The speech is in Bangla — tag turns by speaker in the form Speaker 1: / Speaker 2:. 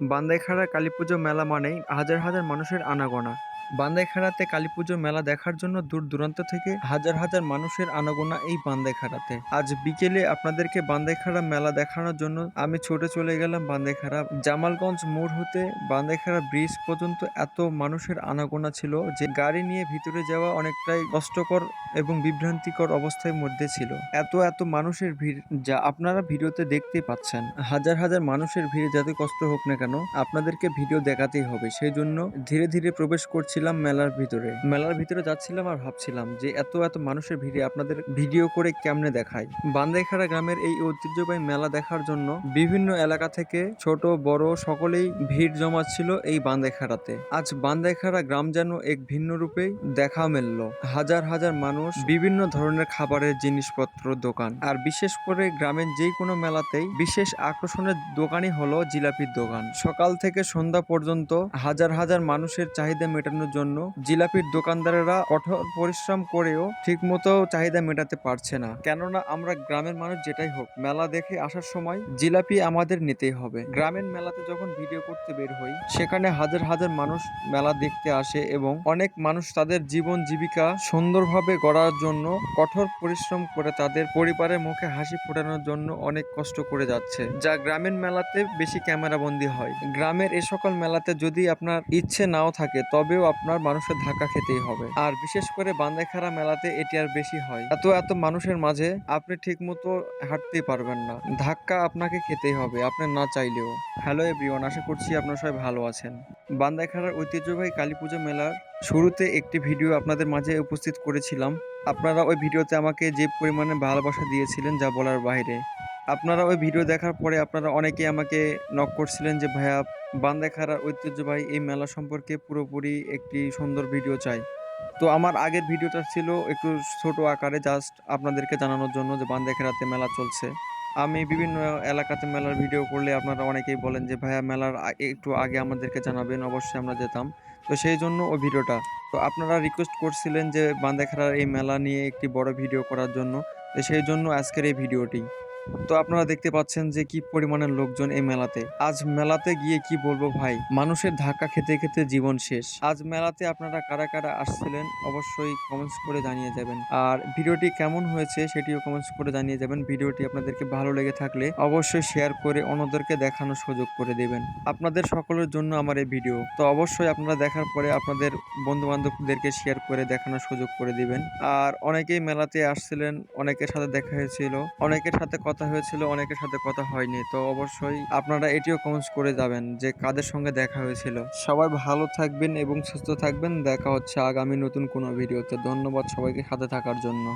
Speaker 1: বান্দাইখাড়া কালীপুজো মেলা মানেই হাজার হাজার মানুষের আনাগোনা। বান্দাইখাড়াতে কালী পুজো মেলা দেখার জন্য দূর দূরান্ত থেকে হাজার হাজার মানুষের আনাগোনা এই বান্দাইখাড়াতে আজ বিকেলে আপনাদেরকে বান্দাইখাড়া মেলা দেখানোর জন্য আমি ছুটে চলে গেলাম বান্দাইখাড়া জামালগঞ্জ মোড় হতে বান্দাইখাড়া ব্রিজ পর্যন্ত এত মানুষের আনাগোনা ছিল যে গাড়ি নিয়ে ভিতরে যাওয়া অনেকটাই কষ্টকর এবং বিভ্রান্তিকর অবস্থার মধ্যে ছিল। এত এত মানুষের ভিড় যা আপনারা ভিডিওতে দেখতে পাচ্ছেন। হাজার হাজার মানুষের ভিড় যাতে কষ্ট হোক না কেন, আপনাদেরকে ভিডিও দেখাতেই হবে। সেই জন্য ধীরে ধীরে প্রবেশ করছিলাম মেলার ভিতরে। মেলার ভিতরে যাচ্ছিলাম আর ভাবছিলাম যে এত এত মানুষের ভিড়ে আপনাদের ভিডিও করে কেমনে দেখাই? বান্দাইখাড়া গ্রামের এই ঐতিহ্যবাহী মেলা দেখার জন্য বিভিন্ন এলাকা থেকে ছোট, বড় সকলেই ভিড় জমাচ্ছিল এই বান্দাইখাড়াতে আজ বান্দাইখাড়া গ্রাম যেন এক ভিন্ন রূপেই দেখা মেলল। হাজার হাজার মানুষ বিভিন্ন ধরনের খাবারের জিনিসপত্র দোকান। আর বিশেষ করে গ্রামের যে কোনো মেলাতেই বিশেষ আকর্ষণের দোকানই হলো জিলাপির দোকান। সকাল থেকে সন্ধ্যা পর্যন্ত হাজার হাজার মানুষের চাহিদা মেটানোর জন্য জিলাপির দোকানদারেরা কঠোর পরিশ্রম করেও ঠিকমতো চাহিদা মেটাতে পারছে না। কেননা আমরা গ্রামের মানুষ যেটাই হোক, মেলা দেখে আসার সময় জিলাপি আমাদের নিতেই হবে। গ্রামের মেলাতে যখন ভিডিও করতে বের হই, সেখানে হাজার হাজার মানুষ মেলা দেখতে আসে এবং অনেক মানুষ তাদের জীবন জীবিকা সুন্দরভাবে গড়ার জন্য কঠোর পরিশ্রম করে তাদের পরিবারের মুখে হাসি ফোটানোর জন্য অনেক কষ্ট করে যাচ্ছে। যা গ্রামীণ মেলাতে বেশি ক্যামেরা বন্দি হয়। গ্রামের এ সকল মেলাতে যদি আপনার ইচ্ছে নাও থাকে, তবেও আপনার মানুষের ধাক্কা খেতেই হবে। আর বিশেষ করে বান্দাইখাড়া মেলাতে এটি আর বেশি হয়। এত এত মানুষের মাঝে আপনি ঠিক মতো হাঁটতেই পারবেন না। ধাক্কা আপনাকে খেতেই হবে, আপনি না চাইলেও। হ্যালো এভরিওয়ান আশা করছি আপনারা সবাই ভালো আছেন। বান্দাইখাড়ার ঐতিহ্যবাহী কালী পুজো মেলার শুরুতে একটি ভিডিও আপনাদের মাঝে উপস্থিত করেছিলাম। আপনারা ওই ভিডিওতে আমাকে যে পরিমাণে ভালোবাসা দিয়েছিলেন যা বলার বাইরে। আপনারা ওই ভিডিও দেখার পরে আপনারা অনেকেই আমাকে নক করছিলেন যে, ভাইয়া বান্দাইখাড়ার ঐতিহ্যবাহী এই মেলা সম্পর্কে পুরোপুরি একটি সুন্দর ভিডিও চাই। তো আমার আগের ভিডিওটা ছিল একটু ছোট আকারে জাস্ট আপনাদেরকে জানানোর জন্য যে বান্দাইখাড়াতে মেলা চলছে। আমি বিভিন্ন এলাকাতে মেলার ভিডিও করলে আপনারা অনেকেই বলেন যে, ভাইয়া, মেলার একটু আগে আমাদেরকে জানাবেন, অবশ্যই আমরা যেতাম। তো সেই জন্য ওই ভিডিওটা তো আপনারা রিকোয়েস্ট করছিলেন যে বান্দাইখাড়ার এই মেলা নিয়ে একটি বড় ভিডিও করার জন্য। তো সেই জন্য আজকের এই ভিডিওটি তো আপনারা দেখতে পাচ্ছেন যে কি পরিমাণের লোকজন এই মেলাতে। আজ মেলাতে গিয়ে কি বলব ভাই? মানুষের ধাক্কা খেতে খেতে জীবন শেষ। আজ মেলাতে আপনারা কারা কারা আসছিলেন অবশ্যই কমেন্টস করে জানিয়ে যাবেন। আর ভিডিওটি কেমন হয়েছে সেটিও কমেন্টস করে জানিয়ে যাবেন। ভিডিওটি আপনাদেরকে ভালো লেগে থাকলে অবশ্যই শেয়ার করে অন্যদেরকে দেখানোর সুযোগ করে দেবেন। আপনাদের সকলের জন্য আমার এই ভিডিও। তো অবশ্যই আপনারা দেখার পরে আপনাদের বন্ধু বান্ধবদেরকে শেয়ার করে দেখানোর সুযোগ করে দিবেন। আর অনেকেই মেলাতে আসছিলেন, অনেকের সাথে দেখা হয়েছিল, অনেকের সাথে কথা হয়েছিল, অনেকের সাথে কথা হয়নি। তো অবশ্যই আপনারা এটিও কমেন্টস করে যাবেন যে কাদের সঙ্গে দেখা হয়েছিল। সবাই ভালো থাকবেন এবং সুস্থ থাকবেন। দেখা হচ্ছে আগামী নতুন কোনো ভিডিওতে। ধন্যবাদ সবাইকে সাথে থাকার জন্য।